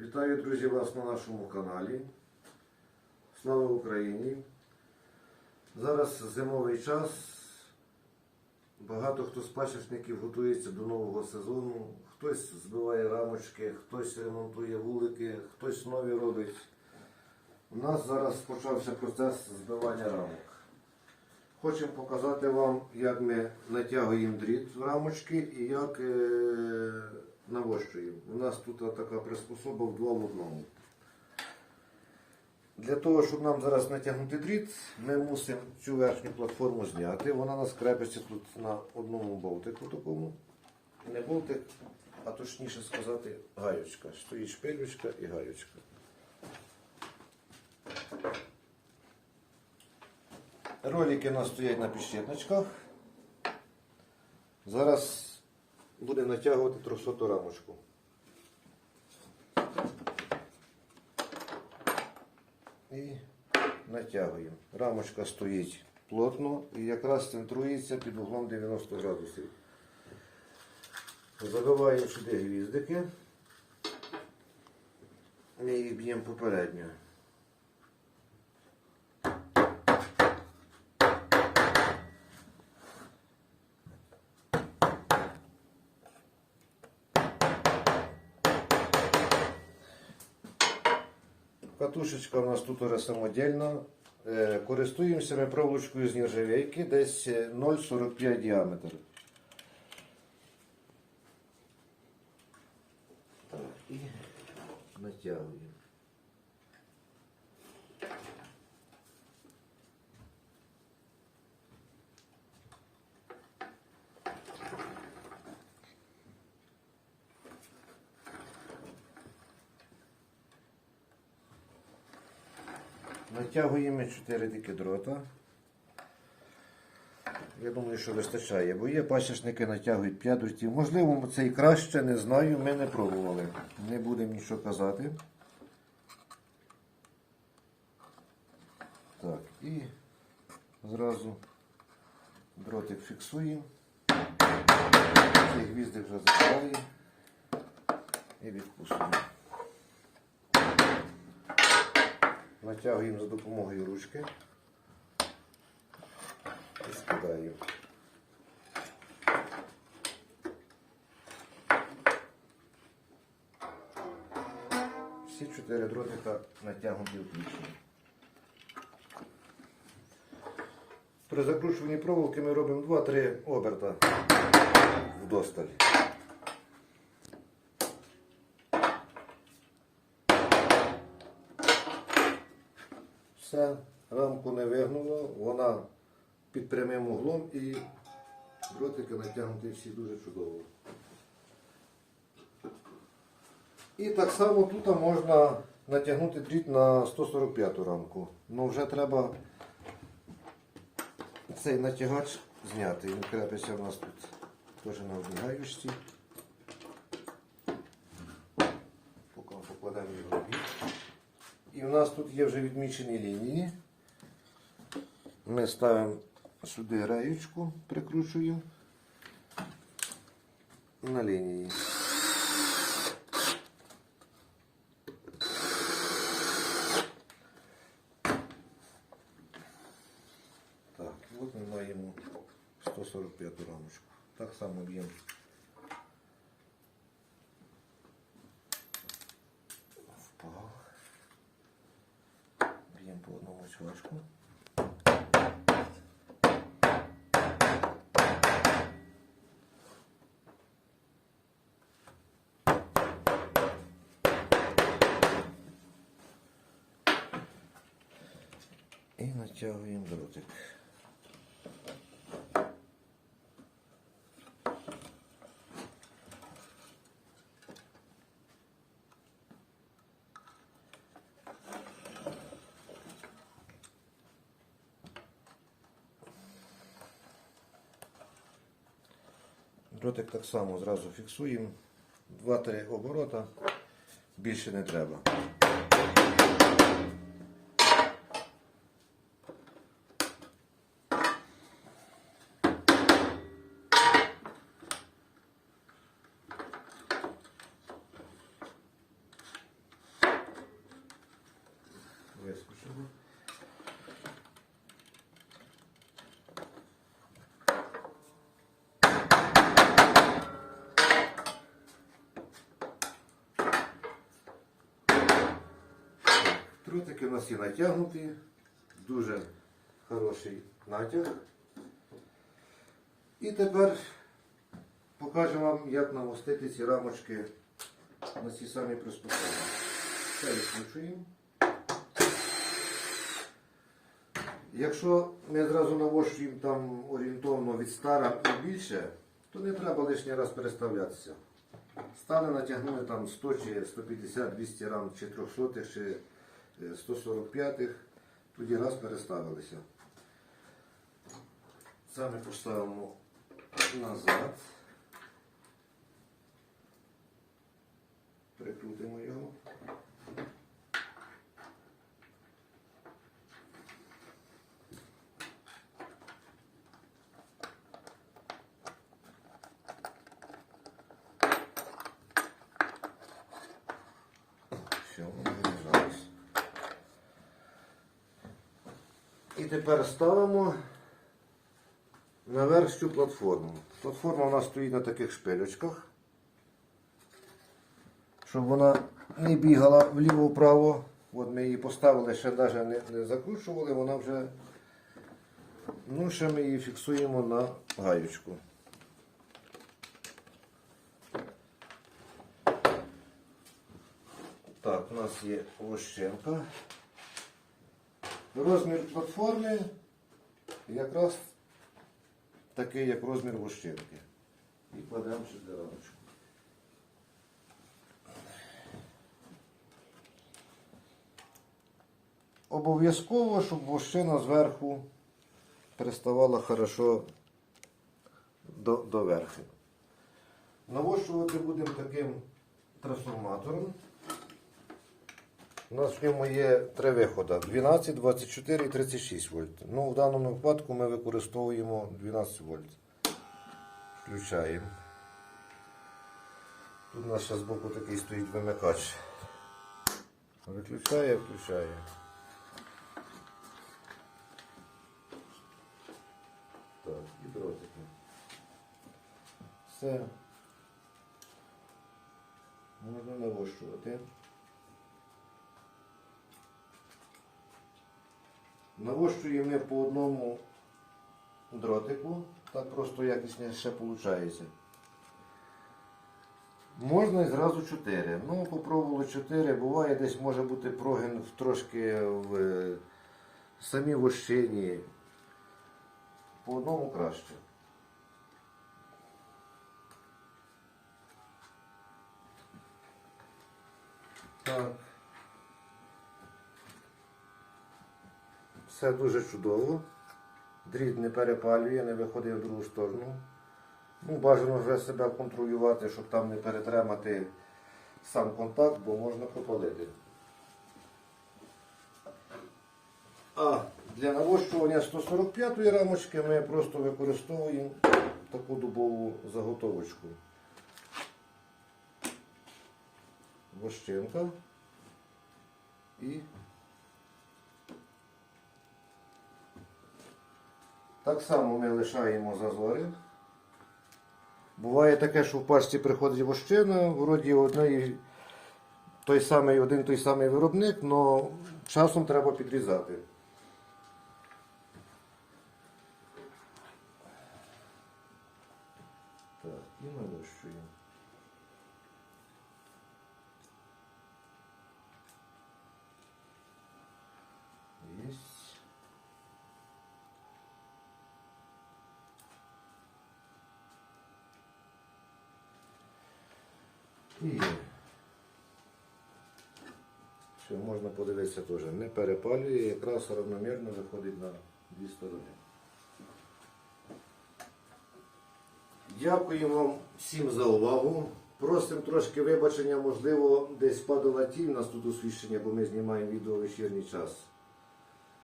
Вітаю, друзі, вас на нашому каналі. Слава Україні! Зараз зимовий час. Багато хто з пасічників готується до нового сезону. Хтось збиває рамочки, хтось ремонтує вулики, хтось нові робить. У нас зараз почався процес збивання рамок. Хочемо показати вам, як ми натягуємо дріт в рамочки і як е, навощуємо. У нас тут така приспособа в два в одному. Для того, щоб нам зараз натягнути дріт, ми мусимо цю верхню платформу зняти. Вона у нас крепиться тут на одному болтику такому. Не болтик, а точніше сказати гаючка. Стоїть шпилючка і гаючка. Ролики у нас стоять на підщепничках. Зараз будемо натягувати 300 рамочку. І натягуємо. Рамочка стоїть плотно і якраз центрується під углом 90 градусів. Забиваємо сюди гвіздики. Ми їх б'ємо попередньо. Катушечка у нас тут уже самодільна. Е, Користуємося ми проволочкою з нержавейки, десь е, 0,45 діаметр. Так, і натягуємо. Натягуємо 4 тільки дрота. Я думаю, що вистачає, бо є пасічники натягують 5 дротів. Можливо, це і краще, не знаю, ми не пробували. Не будемо нічого казати. Так, і зразу дротик фіксуємо. Цей гвіздик вже закриває і відпускуємо. Натягуємо за допомогою ручки і скидаємо. Всі чотири дротика натягнуті включно. При закручуванні проволоки ми робимо 2-3 оберта вдосталь. Все, рамку не вигнуло, вона під прямим углом і дротики натягнуті всі дуже чудово. І так само тут можна натягнути дріт на 145 рамку. Ну вже треба цей натягач зняти. Він крепиться у нас тут теж на одній нас тут є вже відмічені лінії. Ми ставимо сюди раючку, прикручуємо на лінії. Так, от ми маємо 145 рамочку. Так само б'ємо. По. І натягуємо дротик. Дротик так само зразу фіксуємо. 2-3 оборота. Більше не треба. Дротики у нас і натягнуті, дуже хороший натяг. І тепер покажу вам, як намостити ці рамочки на ці самі приспособи. Це відкручуємо. Якщо ми зразу навощуємо там орієнтовно від стара і більше, то не треба лишній раз переставлятися. Стали натягнули там 100 чи 150, 200 рам, чи 300, чи е, 145, тоді раз переставилися. Ми поставимо назад. Прикрутимо його. І тепер ставимо наверх цю платформу. Платформа у нас стоїть на таких шпилечках, щоб вона не бігала вліво-вправо. От ми її поставили, ще навіть не, не закручували, вона вже. Ну, ще ми її фіксуємо на гаючку. Так, у нас є вощенка. Розмір платформи якраз такий, як розмір вощенки. І кладемо сюди рамочку. Обов'язково, щоб вощина зверху приставала хорошо до, до верхи. Навощувати будемо таким трансформатором. У нас в ньому є три виходи: 12, 24 і 36 вольт. Ну, в даному випадку ми використовуємо 12 вольт. Включаємо. Тут у нас ще збоку такий стоїть вимикач. Виключає, включає. Так, і дротики. Все. Можна навощувати. Навощуємо ми по одному дротику, так просто якісніше виходить. Можна і зразу 4. Ну, попробували 4. Буває, десь може бути прогин в- трошки в е, самій вощині. По одному краще. Так. Все дуже чудово. Дріт не перепалює, не виходить в другу сторону. Ну, бажано вже себе контролювати, щоб там не перетримати сам контакт, бо можна пропалити. А для навощування 145 рамочки ми просто використовуємо таку дубову заготовочку. Вощинка і Так само ми лишаємо зазори. Буває таке, що в пачці приходить вощина, вроді одної, той самий, один той самий виробник, але часом треба підрізати. Так, і навощуємо. Єсть. І. Що можна подивитися теж. Не перепалює, якраз равномірно виходить на дві сторони. Дякую вам всім за увагу. Просимо трошки вибачення, можливо, десь падала тінь у нас тут освіщення, бо ми знімаємо відео вечірній час.